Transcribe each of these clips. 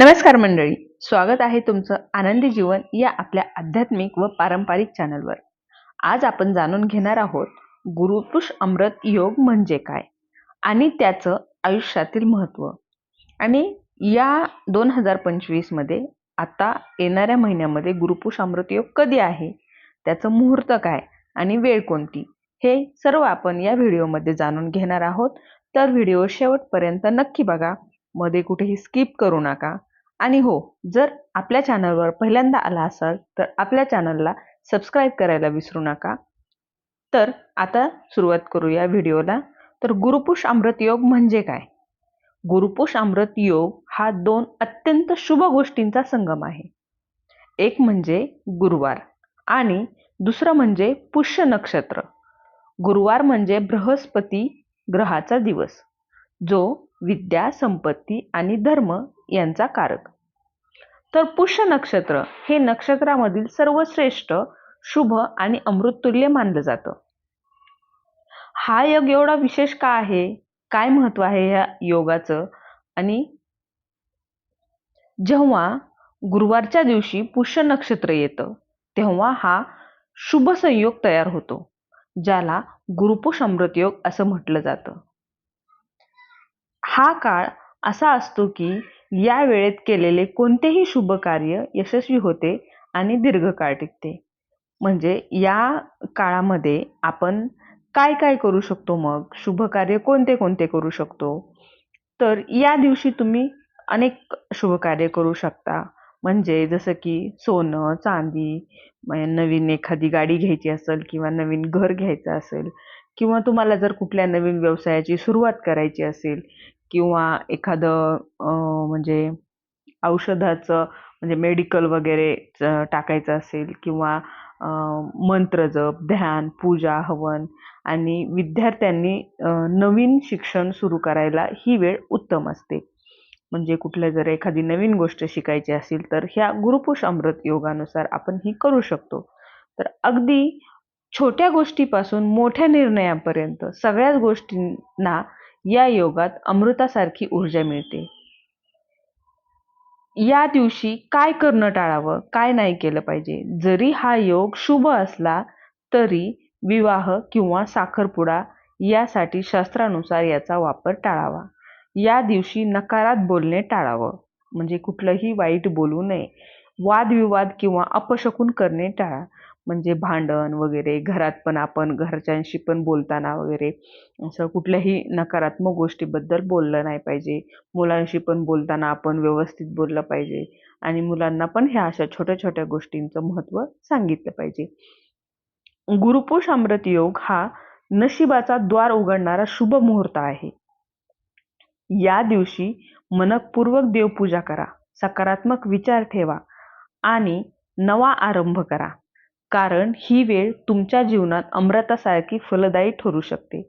नमस्कार मंडळी. स्वागत आहे तुमचं आनंदी जीवन या आपल्या आध्यात्मिक व पारंपरिक चॅनलवर. आज आपण जाणून घेणार आहोत गुरुपुष अमृत योग म्हणजे काय आणि त्याचं आयुष्यातील महत्त्व. आणि या दोन हजार पंचवीसमध्ये आता येणाऱ्या महिन्यामध्ये गुरुपुष अमृत योग कधी आहे त्याचं मुहूर्त काय आणि वेळ कोणती हे सर्व आपण या व्हिडिओमध्ये जाणून घेणार आहोत. तर व्हिडिओ शेवटपर्यंत नक्की बघा. मध्ये कुठेही स्किप करू नका. आणि हो जर आपल्या चॅनलवर पहिल्यांदा आला असाल तर आपल्या चॅनलला सबस्क्राईब करायला विसरू नका. तर आता सुरुवात करूया व्हिडिओला. तर गुरुपुष अमृत योग म्हणजे काय? गुरुपुष अमृत योग हा दोन अत्यंत शुभ गोष्टींचा संगम आहे. एक म्हणजे गुरुवार आणि दुसरं म्हणजे पुष्य नक्षत्र. गुरुवार म्हणजे बृहस्पती ग्रहाचा दिवस. जो विद्या संपत्ती आणि धर्म यांचा कारक. तर पुष्य नक्षत्र हे नक्षत्रामधील सर्वश्रेष्ठ शुभ आणि अमृततुल्य मानलं जातं. हा योग एवढा विशेष का आहे? काय महत्त्व आहे या योगाचं? आणि जेव्हा गुरुवारच्या दिवशी पुष्य नक्षत्र येतं तेव्हा हा शुभ संयोग तयार होतो ज्याला गुरुपुष अमृत योग असं म्हटलं जातं. हा काळ असा असतो की या वेळेत केलेले कोणतेही शुभ कार्य यशस्वी होते आणि दीर्घकाळ टिकते. म्हणजे या काळामध्ये आपण काय काय करू शकतो मग? शुभ कार्य कोणते कोणते करू शकतो? तर या दिवशी तुम्ही अनेक शुभ कार्य करू शकता. म्हणजे जसं की सोनं चांदी नवीन एखादी गाडी घ्यायची असेल किंवा नवीन घर घ्यायचं असेल किंवा तुम्हाला जर कुठल्या नवीन व्यवसायाची सुरुवात करायची असेल किंवा एखादं म्हणजे औषधाचं म्हणजे मेडिकल वगैरे टाकायचं असेल किंवा मंत्र जप ध्यान पूजा हवन आणि विद्यार्थ्यांनी नवीन शिक्षण सुरू करायला ही वेळ उत्तम असते. म्हणजे कुठल्या जर एखादी नवीन गोष्ट शिकायची असेल तर ह्या गुरुपुष अमृत योगानुसार आपण ही करू शकतो. तर अगदी छोट्या गोष्टीपासून मोठ्या निर्णयापर्यंत सगळ्याच गोष्टींना या योगात अमृतासारखी ऊर्जा मिळते. या दिवशी काय करणं टाळावं? काय नाही केलं पाहिजे? जरी हा योग शुभ असला तरी विवाह किंवा साखरपुडा यासाठी शास्त्रानुसार याचा वापर टाळावा. या दिवशी नकारात बोलणे टाळावं. म्हणजे कुठलंही वाईट बोलू नये. वादविवाद किंवा अपशकून करणे टाळा. म्हणजे भांडण वगैरे घरात पण आपण घरच्यांशी पण बोलताना वगैरे असं कुठल्याही नकारात्मक गोष्टीबद्दल बोललं नाही पाहिजे. मुलांशी पण बोलताना आपण व्यवस्थित बोललं पाहिजे आणि मुलांना पण ह्या अशा छोट्या छोट्या गोष्टींचं महत्त्व सांगितलं पाहिजे. गुरुपुष अमृत योग हा नशिबाचा द्वार उघडणारा शुभ मुहूर्त आहे. या दिवशी मनपूर्वक देवपूजा करा सकारात्मक विचार ठेवा आणि नवा आरंभ करा. कारण ही वेळ तुमच्या जीवनात अमृतासारखी फलदायी ठरू शकते.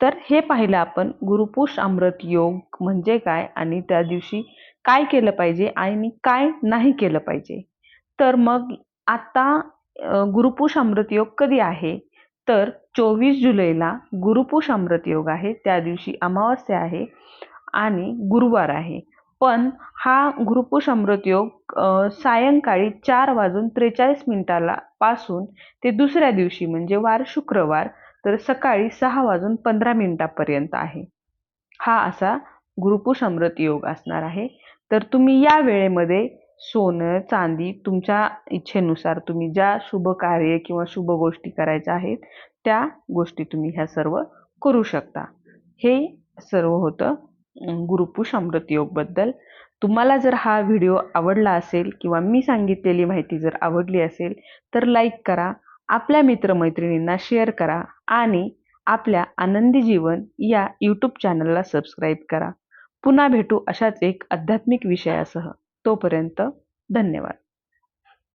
तर हे पाहिलं आपण गुरुपुष अमृत योग म्हणजे काय आणि त्या दिवशी काय केलं पाहिजे आणि काय नाही केलं पाहिजे? तर मग आता गुरुपुष अमृत योग कधी आहे? तर चोवीस जुलैला गुरुपुष अमृत योग आहे. त्या दिवशी अमावस्या आहे आणि गुरुवार आहे. पण हा गुरुपुष योग सायंकाळी चार वाजून त्रेचाळीस मिनिटाला पासून ते दुसऱ्या दिवशी म्हणजे वार शुक्रवार तर सकाळी सहा वाजून पंधरा मिनिटापर्यंत आहे. हा असा गुरुपुष योग असणार आहे. तर तुम्ही या वेळेमध्ये सोनं चांदी तुमच्या इच्छेनुसार तुम्ही ज्या शुभ कार्य किंवा शुभ गोष्टी करायच्या आहेत त्या गोष्टी तुम्ही ह्या सर्व करू शकता. हे सर्व होतं. गुरुपुष अमृत योगबद्दल तुम्हाला जर हा व्हिडिओ आवडला असेल किंवा मी सांगितलेली माहिती जर आवडली असेल तर लाईक करा आपल्या मित्रमैत्रिणींना शेअर करा आणि आपल्या आनंदी जीवन या यूट्यूब चॅनलला सबस्क्राईब करा. पुन्हा भेटू अशाच एक आध्यात्मिक विषयासह. तोपर्यंत धन्यवाद.